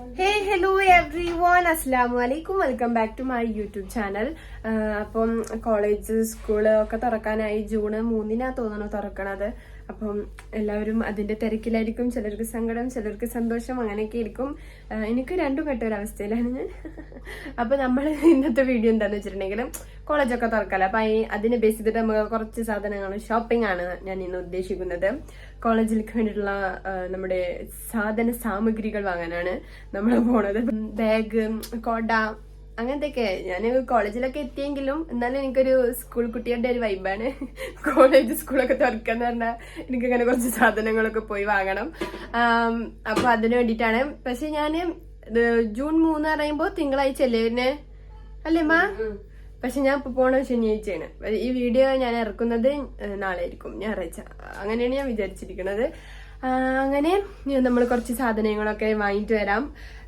ഹേ hello every one അസ്സാം വലൈക്കും welcome back to my YouTube channel അപ്പം കോളേജ് സ്കൂൾ ഒക്കെ തുറക്കാനായി ജൂൺ മൂന്നിനാ തോന്നുന്നു തുറക്കണത്. അപ്പം എല്ലാവരും അതിന്റെ തിരക്കിലായിരിക്കും ചിലർക്ക് സങ്കടം ചിലർക്ക് സന്തോഷം അങ്ങനെയൊക്കെ ആയിരിക്കും. എനിക്ക് രണ്ടും കെട്ട ഒരു ഞാൻ. അപ്പോൾ നമ്മൾ ഇന്നത്തെ വീഡിയോ എന്താന്ന് വെച്ചിട്ടുണ്ടെങ്കിൽ കോളേജൊക്കെ തുറക്കാല. അപ്പം ഈ അതിനെ ബേസ് ചെയ്തിട്ട് നമുക്ക് കുറച്ച് സാധനങ്ങൾ ഷോപ്പിംഗ് ആണ് ഞാൻ ഇന്ന് ഉദ്ദേശിക്കുന്നത്. കോളേജിലേക്ക് വേണ്ടിയിട്ടുള്ള നമ്മുടെ സാധന സാമഗ്രികൾ വാങ്ങാനാണ് നമ്മൾ പോണത്. ബാഗ് കൊട അങ്ങനത്തെയൊക്കെ. ഞാൻ കോളേജിലൊക്കെ എത്തിയെങ്കിലും എന്നാലും എനിക്കൊരു സ്കൂൾ കുട്ടികളുടെ ഒരു വൈബാണ് കോളേജ് സ്കൂളൊക്കെ തുറക്കാന്ന് പറഞ്ഞാൽ എനിക്കങ്ങനെ കുറച്ച് സാധനങ്ങളൊക്കെ പോയി വാങ്ങണം. അപ്പോൾ അപ്പൊ അതിന് വേണ്ടിയിട്ടാണ്. പക്ഷെ ഞാൻ ജൂൺ മൂന്ന് പറയുമ്പോൾ തിങ്കളാഴ്ച അല്ലേ പിന്നെ അല്ലേ മാ? പക്ഷെ ഞാൻ ഇപ്പൊ പോണ ശനിയാഴ്ചയാണ്. ഈ വീഡിയോ ഞാൻ ഇറക്കുന്നത് നാളെ ആയിരിക്കും ഞായറാഴ്ച. അങ്ങനെയാണ് ഞാൻ വിചാരിച്ചിരിക്കുന്നത് അങ്ങനെ നമ്മൾ കുറച്ച് സാധനങ്ങളൊക്കെ വാങ്ങിയിട്ട് വരാം.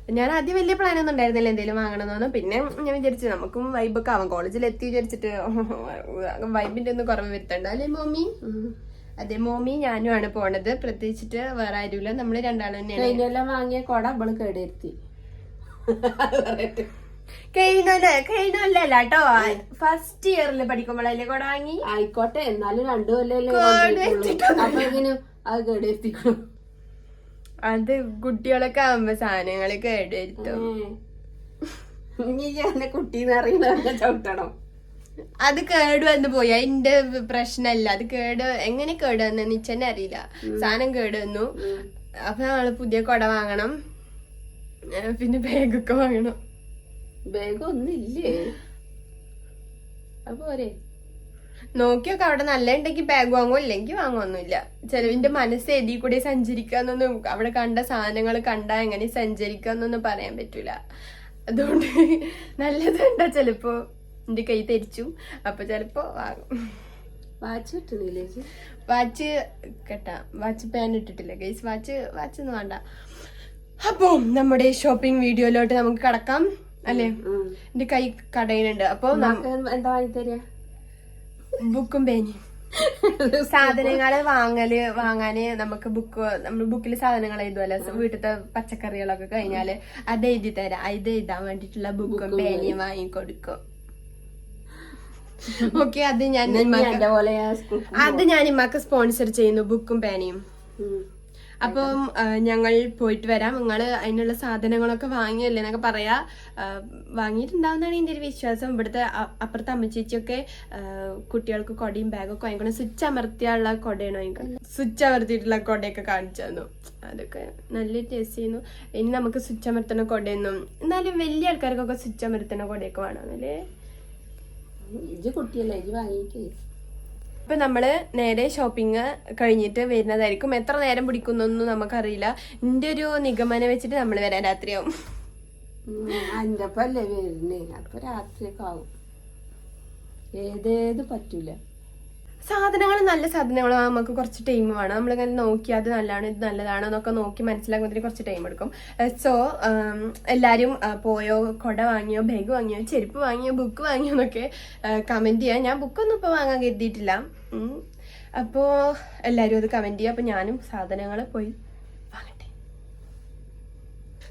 ഞാൻ ആദ്യം വലിയ പ്ലാനൊന്നും ഉണ്ടായിരുന്നില്ല എന്തെങ്കിലും വാങ്ങണമെന്നൊന്നും പിന്നെ ഞാൻ വിചാരിച്ചു നമുക്കും വൈബൊക്കെ ആവാം. കോളേജിൽ എത്തി വിചാരിച്ചിട്ട് വൈബിന്റെ ഒന്നും കുറവ് വരുത്തണ്ട. അല്ലേ മോമി? അതെ മോമി ഞാനുമാണ് പോണത്. പ്രത്യേകിച്ചിട്ട് വേറെ ആരുമില്ല. നമ്മൾ രണ്ടാളും തന്നെയാണ്. വാങ്ങിയ കോട അവൾ കേടെത്തി കഴിഞ്ഞല്ല കഴിഞ്ഞല്ല കേട്ടോ ഫസ്റ്റ് ഇയറിൽ പഠിക്കുമ്പോഴല്ലേ കൊട വാങ്ങി? ആയിക്കോട്ടെ എന്നാലും രണ്ടു കൊല്ലല്ലേ അപ്പൊ എങ്ങനെ അത് കേടെത്തിക്കണം അത് കുട്ടികളൊക്കെ ആവുമ്പോ സാധനങ്ങൾ കേടുവരുത്തും ഇനി എന്നെ കുട്ടീന്ന് അറിയുന്ന ചവിട്ടണം. അത് കേട് വന്ന് പോയി. അതിന്റെ പ്രശ്നല്ല. അത് കേട് എങ്ങനെ കേട് വന്നു നിച്ചന്നെ അറിയില്ല. സാധനം കേട് വന്നു. അപ്പൊ നമ്മൾ പുതിയ കൊട വാങ്ങണം. പിന്നെ ബാഗൊക്കെ വാങ്ങണം. ബാഗ് ഒന്നില്ലേ അപ്പൊ പോരെ. നോക്കിയൊക്കെ അവിടെ നല്ല ഉണ്ടെങ്കിൽ ബാഗ് വാങ്ങും ഇല്ലെങ്കിൽ വാങ്ങുമൊന്നുമില്ല ചെലവിന്റെ മനസ്സ് എതി കൂടി സഞ്ചരിക്കാന്നൊന്നും അവിടെ കണ്ട സാധനങ്ങൾ കണ്ടാ എങ്ങനെ സഞ്ചരിക്കാന്നൊന്നും പറയാൻ പറ്റൂല. അതുകൊണ്ട് നല്ലതുണ്ടോ ചെലപ്പോ? എന്റെ കൈ തെരിച്ചു. അപ്പൊ ചെലപ്പോ വാങ്ങും. വാച്ച് കിട്ടുന്നില്ലേ വാച്ച് കേട്ടാ. വാച്ച് പാൻ ഇട്ടിട്ടില്ല ഗൈസ് വാച്ച് വാച്ച് ഒന്നും വേണ്ട. അപ്പൊ നമ്മുടെ ഷോപ്പിംഗ് വീഡിയോയിലോട്ട് നമുക്ക് കടക്കാം അല്ലേ. എന്റെ കൈ കടയിലുണ്ട്. അപ്പൊ ഉമ്മാക്ക് എന്താ വാങ്ങി തരാ ബുക്കും പേനയും. സാധനങ്ങൾ വാങ്ങൽ വാങ്ങാന് നമുക്ക് ബുക്ക് നമ്മൾ ബുക്കിൽ സാധനങ്ങൾ എഴുതുമല്ലോ വീട്ടിലത്തെ പച്ചക്കറികളൊക്കെ കഴിഞ്ഞാൽ അത് എഴുതി തരാം. ഇത് എഴുതാൻ വേണ്ടിട്ടുള്ള ബുക്കും പേനയും വാങ്ങിക്കൊടുക്കും. ഓക്കെ അത് ഞാൻ അത് ഞാൻ ഇമ്മക്ക് സ്പോൺസർ ചെയ്യുന്നു ബുക്കും പേനയും. അപ്പം ഞങ്ങൾ പോയിട്ട് വരാം. നിങ്ങൾ അതിനുള്ള സാധനങ്ങളൊക്കെ വാങ്ങിയല്ലേ എന്നൊക്കെ പറയാ. വാങ്ങിയിട്ടുണ്ടാവുന്നതാണ് എന്റെ ഒരു വിശ്വാസം. ഇവിടുത്തെ അപ്പുറത്തെ അമ്മച്ചേച്ചിയൊക്കെ കുട്ടികൾക്ക് കൊടയും ബാഗൊക്കെ വാങ്ങിക്കണം സ്വിച്ച് അമർത്തിയുള്ള കൊടയാണ് വാങ്ങിക്കണം സ്വിച്ച് അമർത്തിയിട്ടുള്ള കൊടയൊക്കെ കാണിച്ചു തന്നു. അതൊക്കെ നല്ല ടേസ്റ്റ് ചെയ്യുന്നു ഇനി നമുക്ക് സ്വിച്ച് അമർത്തണ കൊടയൊന്നും എന്നാലും വലിയ ആൾക്കാർക്കൊക്കെ സ്വിച്ച് അമർത്തണ കൊടയൊക്കെ വേണമെന്നല്ലേ ഇജ് കുട്ടിയല്ലേ? ഇജ് വാങ്ങിക്കേ. ഇപ്പൊ നമ്മൾ നേരെ ഷോപ്പിംഗ് കഴിഞ്ഞിട്ട് വരുന്നതായിരിക്കും. എത്ര നേരം പിടിക്കുന്നൊന്നും നമുക്കറിയില്ല. എന്റെ ഒരു നിഗമനം വെച്ചിട്ട് നമ്മൾ വരാൻ രാത്രിയാവും. അന്റെ അല്ലേ വരുന്നേ. അപ്പൊ രാത്രിയൊക്കെ ആവും. ഏതേത് പറ്റൂല. സാധനങ്ങൾ നല്ല സാധനങ്ങൾ നമുക്ക് കുറച്ച് ടൈം വേണം. നമ്മളിങ്ങനെ നോക്കി അത് നല്ലതാണ് ഇത് നല്ലതാണോ എന്നൊക്കെ നോക്കി മനസ്സിലാക്കുന്നതിന് കുറച്ച് ടൈം എടുക്കും. സോ എല്ലാവരും പോയോ കൊട വാങ്ങിയോ ബാഗ് വാങ്ങിയോ ചെരുപ്പ് വാങ്ങിയോ ബുക്ക് വാങ്ങിയോ എന്നൊക്കെ കമന്റ് ചെയ്യാം. ഞാൻ ബുക്കൊന്നും ഇപ്പോൾ വാങ്ങാൻ കരുതിയിട്ടില്ല. അപ്പോൾ എല്ലാവരും അത് കമന്റ് ചെയ്യുക അപ്പോൾ ഞാനും സാധനങ്ങൾ പോയി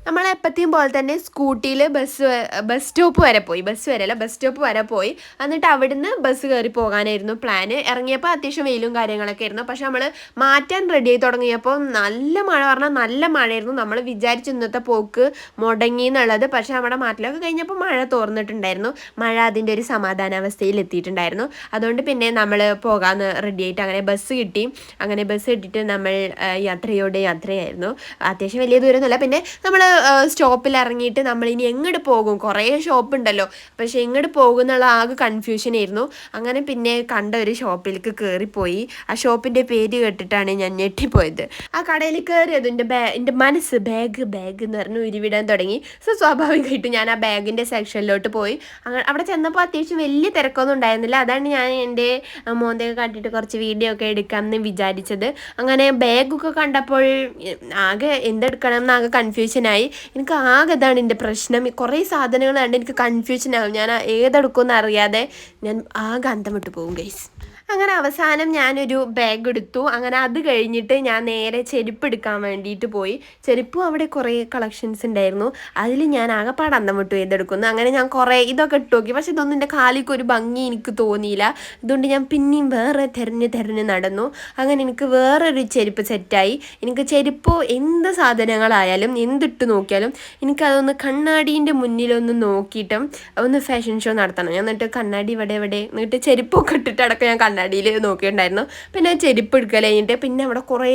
നമ്മൾ എപ്പത്തെയും പോലെ തന്നെ സ്കൂട്ടിയിൽ ബസ് ബസ് സ്റ്റോപ്പ് വരെ പോയി ബസ് വരെയല്ല ബസ് സ്റ്റോപ്പ് വരെ പോയി. എന്നിട്ട് അവിടുന്ന് ബസ് കയറി പോകാനായിരുന്നു പ്ലാന് ഇറങ്ങിയപ്പോൾ അത്യാവശ്യം വെയിലും കാര്യങ്ങളൊക്കെ ആയിരുന്നു. പക്ഷെ നമ്മൾ മാറ്റാൻ റെഡി ആയി തുടങ്ങിയപ്പോൾ നല്ല മഴ പറഞ്ഞാൽ നല്ല മഴയായിരുന്നു. നമ്മൾ വിചാരിച്ചു ഇന്നത്തെ പോക്ക് മുടങ്ങി എന്നുള്ളത്. പക്ഷെ നമ്മുടെ മാറ്റിലൊക്കെ കഴിഞ്ഞപ്പോൾ മഴ തോർന്നിട്ടുണ്ടായിരുന്നു. മഴ അതിന്റെ ഒരു സമാധാനാവസ്ഥയിൽ എത്തിയിട്ടുണ്ടായിരുന്നു. അതുകൊണ്ട് പിന്നെ നമ്മൾ പോകാമെന്ന് റെഡി ആയിട്ട് അങ്ങനെ ബസ് കിട്ടി. അങ്ങനെ ബസ് കിട്ടിയിട്ട് നമ്മൾ യാത്രയോടെ യാത്രയായിരുന്നു. അത്യാവശ്യം വലിയ ദൂരമൊന്നുമല്ല പിന്നെ നമ്മൾ സ്റ്റോപ്പിൽ ഇറങ്ങിയിട്ട് നമ്മൾ ഇനി എങ്ങോട്ട് പോകും? കുറേ ഷോപ്പ് ഉണ്ടല്ലോ. പക്ഷെ എങ്ങോട്ട് പോകും എന്നുള്ള ആകെ കൺഫ്യൂഷൻ ആയിരുന്നു. അങ്ങനെ പിന്നെ കണ്ട ഒരു ഷോപ്പിലേക്ക് കയറിപ്പോയി ആ ഷോപ്പിന്റെ പേര് കേട്ടിട്ടാണ് ഞാൻ ഞെട്ടിപ്പോയത്. ആ കടയിൽ കയറിയത് എന്റെ ബാ എന്റെ മനസ്സ് ബാഗ് ബാഗ് എന്ന് പറഞ്ഞു ഉരുവിടാൻ തുടങ്ങി. സോ സ്വാഭാവികമായിട്ടും ഞാൻ ആ ബാഗിന്റെ സെക്ഷനിലോട്ട് പോയി. അങ്ങനെ അവിടെ ചെന്നപ്പോൾ അത്യാവശ്യം വലിയ തിരക്കൊന്നും ഉണ്ടായിരുന്നില്ല. അതാണ് ഞാൻ എന്റെ മോന്തയൊക്കെ കാട്ടിയിട്ട് കുറച്ച് വീഡിയോ ഒക്കെ എടുക്കാമെന്ന് വിചാരിച്ചത്. അങ്ങനെ ബാഗൊക്കെ കണ്ടപ്പോൾ ആകെ എന്തെടുക്കണം എന്ന് ആകെ കൺഫ്യൂഷനായി എനിക്ക് ആകെ ഇതാണ് എന്റെ പ്രശ്നം. കുറേ സാധനങ്ങൾ എനിക്ക് കൺഫ്യൂഷൻ ആകും ഞാൻ ഏതെടുക്കുമെന്ന് അറിയാതെ ഞാൻ ആകെ അന്തം വിട്ടു പോകും ഗൈസ് അങ്ങനെ അവസാനം ഞാനൊരു ബാഗ് എടുത്തു. അങ്ങനെ അത് കഴിഞ്ഞിട്ട് ഞാൻ നേരെ ചെരുപ്പ് എടുക്കാൻ വേണ്ടിയിട്ട് പോയി. ചെരുപ്പും അവിടെ കുറേ കളക്ഷൻസ് ഉണ്ടായിരുന്നു. അതിൽ ഞാൻ ആകെപ്പാട് അന്തം വിട്ടു ചെയ്തെടുക്കുന്നു. അങ്ങനെ ഞാൻ കുറേ ഇതൊക്കെ ഇട്ട് നോക്കി. പക്ഷെ ഇതൊന്നും എന്റെ കാലിക്ക് ഒരു ഭംഗി എനിക്ക് തോന്നിയില്ല. അതുകൊണ്ട് ഞാൻ പിന്നെയും വേറെ തിരഞ്ഞ് തിരഞ്ഞ് നടന്നു. അങ്ങനെ എനിക്ക് വേറൊരു ചെരുപ്പ് സെറ്റായി എനിക്ക് ചെരുപ്പ് എന്ത് സാധനങ്ങളായാലും എന്തിട്ട് നോക്കിയാലും എനിക്കതൊന്ന് കണ്ണാടീന്റെ മുന്നിലൊന്ന് നോക്കിയിട്ടും ഒന്ന് ഫാഷൻ ഷോ നടത്തണം. എന്നിട്ട് കണ്ണാടി ഇവിടെ ഇവിടെ എന്നിട്ട് ചെരുപ്പൊക്കെ ഇട്ടിട്ട് അടക്കം ഞാൻ കണ്ണാടിയിൽ നോക്കിയിട്ടുണ്ടായിരുന്നു. പിന്നെ ചെരുപ്പ് എടുക്കുക കഴിഞ്ഞിട്ട് പിന്നെ അവിടെ കുറേ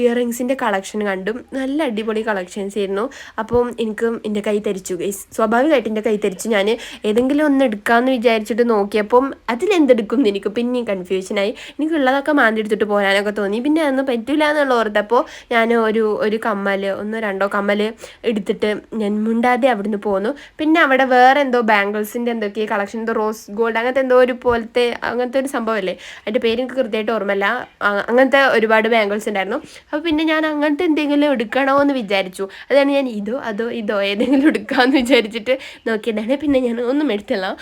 ഇയറിങ്സിന്റെ കളക്ഷൻ കണ്ടു നല്ല അടിപൊളി കളക്ഷൻസ് ആയിരുന്നു. അപ്പം എനിക്ക് എന്റെ കൈ തരിച്ചു. സ്വാഭാവികമായിട്ട് എന്റെ കൈ തരിച്ചു. ഞാൻ ഏതെങ്കിലും ഒന്ന് എടുക്കാമെന്ന് വിചാരിച്ചിട്ട് നോക്കിയപ്പം അതിലെന്തെടുക്കും എനിക്ക് പിന്നെയും കൺഫ്യൂഷനായി എനിക്കുള്ളതൊക്കെ മാന്തി എടുത്തിട്ട് പോരാനൊക്കെ തോന്നി. പിന്നെ അതൊന്നും പറ്റില്ല എന്നുള്ള ഓർത്തപ്പോൾ ഞാൻ ഒരു ഒരു കമ്മൽ ഒന്നോ രണ്ടോ കമ്മൽ എടുത്തിട്ട് ഞാൻ മുണ്ടാതെ അവിടുന്ന് പോന്നു. പിന്നെ അവിടെ വേറെ എന്തോ ബാംഗിൾസിന്റെ എന്തൊക്കെ കളക്ഷൻ എന്തോ റോസ് ഗോൾഡ് അങ്ങനത്തെ എന്തോ ഒരു പോലത്തെ അങ്ങനത്തെ ഒരു സംഭവമല്ലേ അതിന്റെ പേര് എനിക്ക് കൃത്യമായിട്ട് ഓർമ്മയില്ല. അ- അങ്ങനത്തെ ഒരുപാട് ബാംഗിൾസ് ഉണ്ടായിരുന്നു. അപ്പോൾ പിന്നെ ഞാൻ അങ്ങനത്തെ എന്തെങ്കിലും എടുക്കണോ എന്ന് വിചാരിച്ചു. അതാണ് ഞാൻ ഇതോ അതോ ഇതോ ഏതെങ്കിലും എടുക്കാമെന്ന് വിചാരിച്ചിട്ട് നോക്കിയതാണ്. പിന്നെ ഞാൻ ഒന്നും എടുത്തില്ല.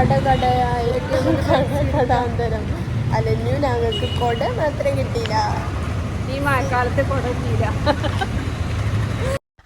ഞങ്ങൾ കട കടയായിട്ട് കട കടാന്തരം അലഞ്ഞു ഞങ്ങൾക്ക് കൊട മാത്രം കിട്ടിയില്ല. ഈ മഴക്കാലത്ത് കൊടക്കില്ല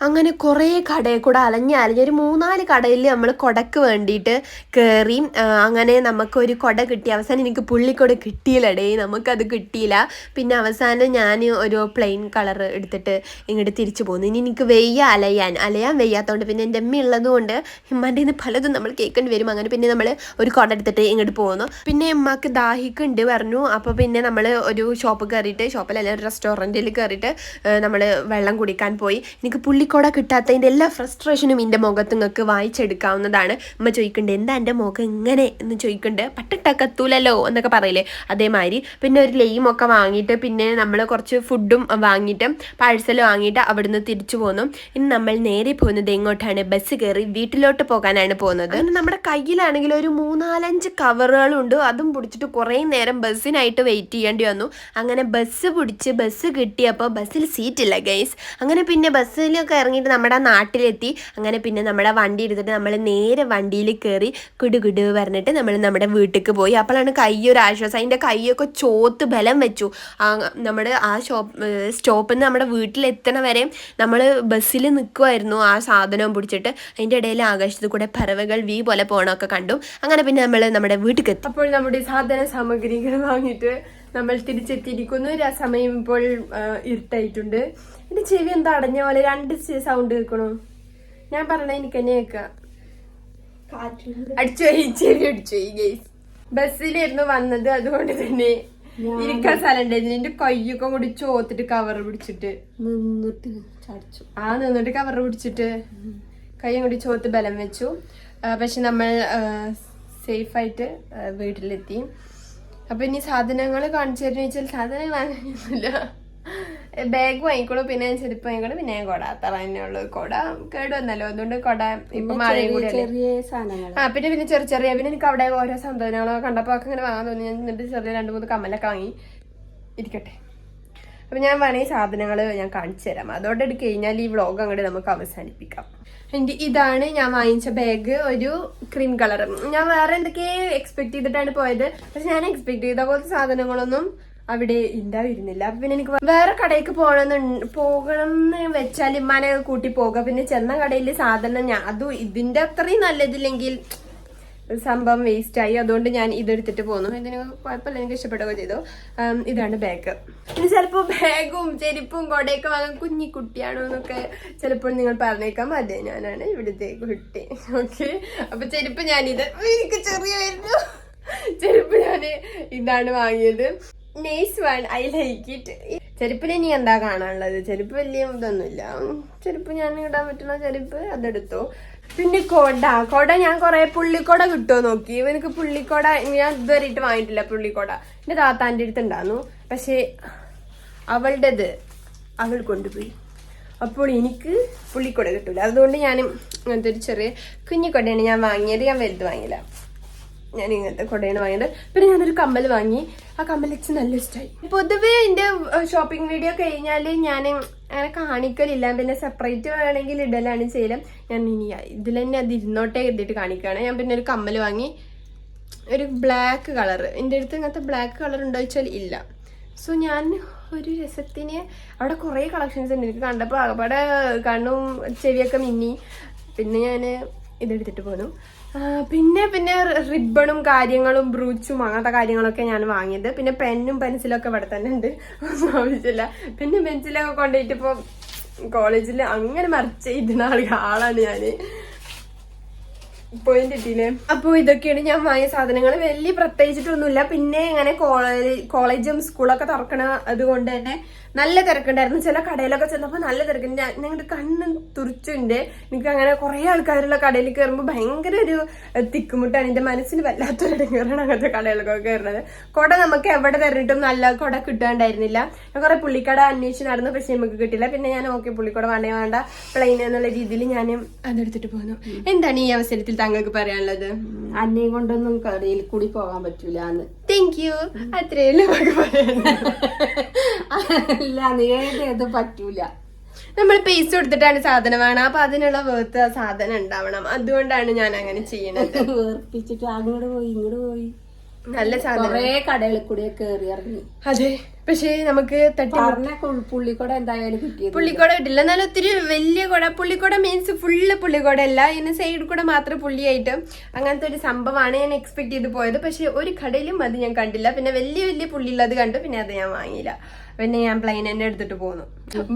അങ്ങനെ കുറേ കടയിൽ കൂടെ അലഞ്ഞ് അലഞ്ഞ് ഒരു മൂന്നാൽ കടയിൽ നമ്മൾ കൊടക്ക് വേണ്ടിയിട്ട് കയറി അങ്ങനെ നമുക്കൊരു കൊട കിട്ടി. അവസാനം എനിക്ക് പുള്ളിക്കൊട കിട്ടിയില്ലടേ നമുക്കത് കിട്ടിയില്ല. പിന്നെ അവസാനം ഞാൻ ഒരു പ്ലെയിൻ കളർ എടുത്തിട്ട് ഇങ്ങോട്ട് തിരിച്ചു പോകുന്നു ഇനി എനിക്ക് വെയ്യ അലയാൻ. അലയാൻ വെയ്യാത്തതുകൊണ്ട് പിന്നെ എന്റെ അമ്മ ഉള്ളതുകൊണ്ട് ഉമ്മാന്റെ നിന്ന് പലതും നമ്മൾ കേൾക്കേണ്ടി വരും. അങ്ങനെ പിന്നെ നമ്മൾ ഒരു കൊട എടുത്തിട്ട് ഇങ്ങോട്ട് പോകുന്നു പിന്നെ ഉമ്മക്ക് ദാഹിക്കുണ്ട് പറഞ്ഞു. അപ്പോൾ പിന്നെ നമ്മൾ ഒരു ഷോപ്പ് കയറിയിട്ട് ഷോപ്പിലല്ല ഒരു റെസ്റ്റോറന്റിൽ കയറിയിട്ട് നമ്മൾ വെള്ളം കുടിക്കാൻ പോയി. എനിക്ക് പുള്ളിക്കൊട കിട്ടാത്തതിന്റെ എല്ലാ ഫ്രസ്ട്രേഷനും എന്റെ മുഖത്ത് നിങ്ങൾക്ക് വായിച്ചെടുക്കാവുന്നതാണ്. അമ്മ ചോദിക്കുന്നുണ്ട് എന്താ എന്റെ മുഖം ഇങ്ങനെ? എന്ന് ചോദിക്കുന്നുണ്ട് പട്ടിട്ട കത്തൂലല്ലോ എന്നൊക്കെ പറയില്ലേ. അതേമാതിരി. പിന്നെ ഒരു ലെയിമൊക്കെ വാങ്ങിയിട്ട് പിന്നെ നമ്മൾ കുറച്ച് ഫുഡും വാങ്ങിയിട്ട് പാഴ്സൽ വാങ്ങിയിട്ട് അവിടുന്ന് തിരിച്ചു പോന്നു. ഇനി നമ്മൾ നേരെ പോകുന്നത് എങ്ങോട്ടാണ്? ബസ് കയറി വീട്ടിലോട്ട് പോകാനാണ് പോകുന്നത്. നമ്മുടെ കയ്യിലാണെങ്കിൽ ഒരു മൂന്നാലഞ്ച് കവറുകളുണ്ട്. അതും പിടിച്ചിട്ട് കുറേ നേരം ബസ്സിനായിട്ട് വെയിറ്റ് ചെയ്യേണ്ടി വന്നു. അങ്ങനെ ബസ് പിടിച്ച് ബസ് കിട്ടിയപ്പോൾ ബസ്സിൽ സീറ്റില്ല ഗൈസ് അങ്ങനെ പിന്നെ ബസ്സിലൊക്കെ ഇറങ്ങിയിട്ട് നമ്മുടെ നാട്ടിലെത്തി. അങ്ങനെ പിന്നെ നമ്മുടെ വണ്ടി എടുത്തിട്ട് നമ്മൾ നേരെ വണ്ടിയിൽ കയറി കുടുകുടു കുടു പറഞ്ഞിട്ട് നമ്മൾ നമ്മുടെ വീട്ടിലേക്ക് പോയി. അപ്പോഴാണ് കൈയൊരു ആശ്വാസം. അതിന്റെ കൈയൊക്കെ ചോത്ത് ബലം വെച്ചു. നമ്മുടെ ആ ഷോപ്പ് സ്റ്റോപ്പിൽ നിന്ന് നമ്മുടെ വീട്ടിലെത്തണ വരെ നമ്മൾ ബസ്സിൽ നിൽക്കുമായിരുന്നു ആ സാധനവും പിടിച്ചിട്ട്. അതിന്റെ ഇടയിൽ ആകാശത്ത് കൂടെ പറവകൾ വീ പോലെ പോകണമൊക്കെ കണ്ടു. അങ്ങനെ പിന്നെ നമ്മൾ നമ്മുടെ വീട്ടിൽ എത്തി. അപ്പോൾ നമ്മുടെ സാധന സാമഗ്രികൾ വാങ്ങിയിട്ട് നമ്മൾ തിരിച്ചെത്തിയിരിക്കുന്നു. സമയം ഇപ്പോൾ ഇരുട്ടായിട്ടുണ്ട്. എന്റെ ചെവി എന്താ അടഞ്ഞ പോലെ രണ്ട് സൗണ്ട് കേൾക്കണു? ഞാൻ പറഞ്ഞ എനിക്ക് തന്നെ കേൾക്കാം. അടിച്ചു പോയി ചെവി അടിച്ചു പോയി ഗൈസ് ബസ്സിലായിരുന്നു വന്നത് അതുകൊണ്ട് തന്നെ ഇരിക്കാൻ സ്ഥലം ഉണ്ടായിരുന്നു എന്റെ കയ്യൊക്കെ കൂടി ചോത്തിട്ട് കവർ പിടിച്ചിട്ട്. നിന്നിട്ട് ആ നിന്നിട്ട് കവർ പിടിച്ചിട്ട് കൈയും കൂടി ചോത്ത് ബലം വെച്ചു. പക്ഷെ നമ്മൾ സേഫായിട്ട് വീട്ടിലെത്തി. അപ്പൊ ഇനി സാധനങ്ങൾ കാണിച്ചു തരുന്ന വെച്ചാൽ സാധനങ്ങൾ അങ്ങനെയൊന്നുമില്ല ബാഗ് വാങ്ങിക്കോളൂ പിന്നെ ചെരുപ്പ് വാങ്ങിക്കോളൂ പിന്നെ കൊട അത്ര തന്നെ ഉള്ളു. കൊട കേട് വന്നല്ലോ അതുകൊണ്ട് കൊട ഇപ്പൊ മഴയും കൂടി ആ പിന്നെ പിന്നെ ചെറിയ ചെറിയ പിന്നെ എനിക്ക് അവിടെ ഓരോ സാധനങ്ങളോ കണ്ടപ്പോ ഒക്കെ ഇങ്ങനെ വാങ്ങാൻ തോന്നി. ഞാൻ എന്നിട്ട് ചെറിയ രണ്ട് മൂന്ന് കമ്മലൊക്കെ വാങ്ങി. ഇരിക്കട്ടെ. അപ്പൊ ഞാൻ വേണമെങ്കിൽ സാധനങ്ങൾ ഞാൻ കാണിച്ചു തരാം. അതോടെ കഴിഞ്ഞാൽ ഈ വ്ളോഗ് അങ്ങോട്ട് നമുക്ക് അവസാനിപ്പിക്കാം. എന്റെ ഇതാണ് ഞാൻ വാങ്ങിച്ച ബാഗ് ഒരു ക്രീം കളർ ഞാൻ വേറെ എന്തൊക്കെ എക്സ്പെക്ട് ചെയ്തിട്ടാണ് പോയത്. പക്ഷെ ഞാൻ എക്സ്പെക്ട് ചെയ്ത പോലത്തെ സാധനങ്ങളൊന്നും അവിടെ ഉണ്ടായിരുന്നില്ല. അപ്പൊ പിന്നെ എനിക്ക് വേറെ കടയിലേക്ക് പോകണമെന്ന് പോകണം എന്ന് വെച്ചാൽ ഇമ്മാനെ കൂട്ടി പോകുക പിന്നെ ചെന്ന കടയിൽ സാധനം ഞാൻ അതും ഇതിന്റെ അത്രയും നല്ലതില്ലെങ്കിൽ സംഭവം വേസ്റ്റ് ആയി. അതുകൊണ്ട് ഞാൻ ഇതെടുത്തിട്ട് പോന്നു. ഇതിന് കുഴപ്പമില്ല എനിക്ക് ഇഷ്ടപ്പെടുകയോ ചെയ്തു. ഇതാണ് ബാഗ് ഇനി ചിലപ്പോൾ ബാഗും ചെരുപ്പും കൊടയൊക്കെ വാങ്ങാൻ കുഞ്ഞി കുട്ടിയാണോ എന്നൊക്കെ ചിലപ്പോൾ നിങ്ങൾ പറഞ്ഞേക്കാം. അതെ ഞാനാണ് ഇവിടുത്തെ കുട്ടി. ഓക്കെ അപ്പൊ ചെരുപ്പ് ഞാനിത് എനിക്ക് ചെറിയായിരുന്നു ചെരുപ്പ് ഞാൻ ഇതാണ് വാങ്ങിയത്. Nice one I like it ചെരുപ്പിൽ ഇനി എന്താ കാണാനുള്ളത്? ചെരുപ്പ് വലിയ ഇതൊന്നുമില്ല. ചെരുപ്പ് ഞാൻ ഇടാൻ പറ്റുന്ന ചെരുപ്പ് അതെടുത്തു. പിന്നെ കൊട കൊട ഞാൻ കുറെ പുള്ളിക്കൊട കിട്ടുമോ നോക്കി. എനിക്ക് പുള്ളിക്കൊട ഞാൻ ഇതുവരെ ഇട്ട് വാങ്ങിയിട്ടില്ല പുള്ളിക്കൊട. എന്റെ താത്താന്റെ അടുത്ത് ഉണ്ടായിരുന്നു പക്ഷേ അവളുടേത് അവൾ കൊണ്ടുപോയി. അപ്പോൾ എനിക്ക് പുള്ളിക്കൊട കിട്ടൂല. അതുകൊണ്ട് ഞാൻ ഇങ്ങനത്തെ ഒരു ചെറിയ കുഞ്ഞിക്കൊടയാണ് ഞാൻ വാങ്ങിയത്. ഞാൻ വലുത് വാങ്ങില്ല ഞാൻ ഇങ്ങനത്തെ കൊടയാണ് വാങ്ങിയത്. പിന്നെ ഞാനൊരു കമ്മൽ വാങ്ങി. ആ കമ്മൽ വെച്ച് നല്ല ഇഷ്ടമായി പൊതുവെ എന്റെ ഷോപ്പിംഗ് വീഡിയോ കഴിഞ്ഞാൽ ഞാൻ അങ്ങനെ കാണിക്കലില്ല. പിന്നെ സെപ്പറേറ്റ് വേണമെങ്കിൽ ഇടലാണ് ചെയ്യലും. ഞാൻ ഇനി ഇതിൽ തന്നെ അത് ഇരുന്നോട്ടേ എഴുതിയിട്ട് കാണിക്കുകയാണ്. ഞാൻ പിന്നെ ഒരു കമ്മൽ വാങ്ങി ഒരു ബ്ലാക്ക് കളർ എന്റെ അടുത്ത് ഇങ്ങനത്തെ ബ്ലാക്ക് കളർ ഉണ്ടോ ചോദിച്ചാൽ ഇല്ല. സോ ഞാൻ ഒരു രസത്തിന് അവിടെ കുറേ കളക്ഷൻസ് ഉണ്ട്. എനിക്ക് കണ്ടപ്പോൾ അവിടെ കണ്ണും ചെവിയൊക്കെ മിന്നി. പിന്നെ ഞാൻ ഇതെടുത്തിട്ട് പോന്നു. പിന്നെ പിന്നെ റിബണും കാര്യങ്ങളും ബ്രൂച്ചും അങ്ങനത്തെ കാര്യങ്ങളൊക്കെ ഞാൻ വാങ്ങിയത്. പിന്നെ പെന്നും പെൻസിലും ഒക്കെ ഇവിടെ തന്നെ ഉണ്ട്. ആവശ്യമില്ല പിന്നെ പെൻസിലൊക്കെ കൊണ്ടുപോയിട്ട് ഇപ്പോൾ കോളേജിൽ അങ്ങനെ മറിച്ച് ഇരുന്ന ആളാണ് ഞാൻ പോയിന്റ് കിട്ടിയില്ലേ അപ്പൊ ഇതൊക്കെയാണ് ഞാൻ വാങ്ങിയ സാധനങ്ങൾ വലിയ പ്രത്യേകിച്ചിട്ടൊന്നുമില്ല. പിന്നെ ഇങ്ങനെ കോളേജ് കോളേജും സ്കൂളൊക്കെ തുറക്കണ അതുകൊണ്ട് തന്നെ നല്ല തിരക്കുണ്ടായിരുന്നു. ചില കടയിലൊക്കെ ചെന്നപ്പോൾ നല്ല തിരക്കുണ്ട് ഞാൻ- ഞങ്ങളുടെ കണ്ണ് തുറിച്ചുണ്ട്. എനിക്ക് അങ്ങനെ കുറെ ആൾക്കാരുള്ള കടയിൽ കയറുമ്പോൾ ഭയങ്കര ഒരു തിക്കുമുട്ടാണ്. എന്റെ മനസ്സിന് വല്ലാത്തൊരു ഇടങ്ങേറാണ് അങ്ങനത്തെ കടയിലൊക്കെ കയറുന്നത് കുട നമുക്ക് എവിടെ തരണിട്ടും നല്ല കുട കിട്ടാണ്ടായിരുന്നില്ല. ഞാൻ കുറെ പുള്ളിക്കട അന്വേഷിച്ച് നടന്നു പക്ഷെ നമുക്ക് കിട്ടില്ല പിന്നെ ഞാൻ ഓക്കെ പുള്ളിക്കട വേണ്ടേ വേണ്ട പ്ലെയിൻ എന്നുള്ള രീതിയിൽ ഞാൻ അതെടുത്തിട്ട് പോന്നു. എന്താണ് ഈ അവസരത്തിൽ താങ്കൾക്ക് പറയാനുള്ളത്? അന്നയും കൊണ്ടൊന്നും കടയിൽ കൂടി പോകാൻ പറ്റൂല എന്ന് താങ്ക് യു അത്രയല്ലേ നമുക്ക് പറ്റൂല. നമ്മൾ പൈസ കൊടുത്തിട്ടാണ് സാധനം വേണം. അപ്പൊ അതിനുള്ള വേർത്ത് ആ സാധനം ഉണ്ടാവണം. അതുകൊണ്ടാണ് ഞാൻ അങ്ങനെ ചെയ്യണത്. വേർപ്പിച്ചിട്ട് അങ്ങോട്ട് പോയി ഇങ്ങോട്ട് പോയി. നല്ല സാധനം. കടകളിൽ കൂടെ കയറി ഇറങ്ങി. അതെ. പക്ഷേ നമുക്ക് തട്ടി പുള്ളിക്കോട എന്തായാലും പുള്ളിക്കോട കിട്ടില്ല എന്നാലും ഒത്തിരി വലിയ കുട പുള്ളിക്കോട മീൻസ് ഫുള്ള് പുള്ളിക്കോട അല്ല. ഇതിന് സൈഡിൽ കൂടെ മാത്രം പുള്ളിയായിട്ട് അങ്ങനത്തെ ഒരു സംഭവമാണ് ഞാൻ എക്സ്പെക്ട് ചെയ്ത് പോയത്. പക്ഷേ ഒരു കടയിലും അത് ഞാൻ കണ്ടില്ല. പിന്നെ വലിയ വലിയ പുള്ളിയുള്ളത് കണ്ടു. പിന്നെ അത് ഞാൻ വാങ്ങിയില്ല. പിന്നെ ഞാൻ പ്ലെയിൻ തന്നെ എടുത്തിട്ട് പോന്നു.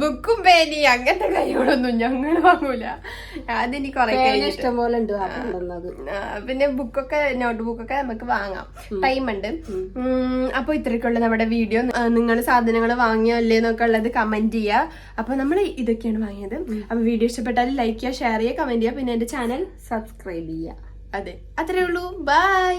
ബുക്കും പേനി അങ്ങനത്തെ കാര്യങ്ങളൊന്നും ഞങ്ങൾ വാങ്ങൂല. അതെനിക്ക് കുറെ കഴിഞ്ഞിട്ട്. ഇഷ്ടം പോലെ ഉണ്ട് പിന്നെ ബുക്കൊക്കെ നോട്ട് ബുക്കൊക്കെ നമുക്ക് വാങ്ങാം. ടൈം ഉണ്ട്. അപ്പോൾ അപ്പൊ ഇത്രയ്ക്കുള്ള നമ്മുടെ വീഡിയോ നിങ്ങൾ സാധനങ്ങൾ വാങ്ങിയോ അല്ലേ എന്നൊക്കെ ഉള്ളത് കമന്റ് ചെയ്യുക അപ്പൊ നമ്മൾ ഇതൊക്കെയാണ് വാങ്ങിയത്. അപ്പൊ വീഡിയോ ഇഷ്ടപ്പെട്ടാൽ ലൈക്ക് ചെയ്യുക ഷെയർ ചെയ്യുക കമന്റ് ചെയ്യുക പിന്നെ എന്റെ ചാനൽ സബ്സ്ക്രൈബ് ചെയ്യുക അതെ. അത്രേ ഉള്ളൂ. ബൈ